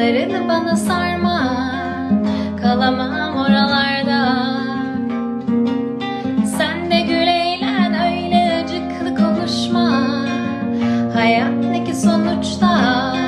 Kollarını bana sarma Kalamam oralarda. Sen de gül eğlen öyle acıklı konuşma. Hayat ne sonuçta?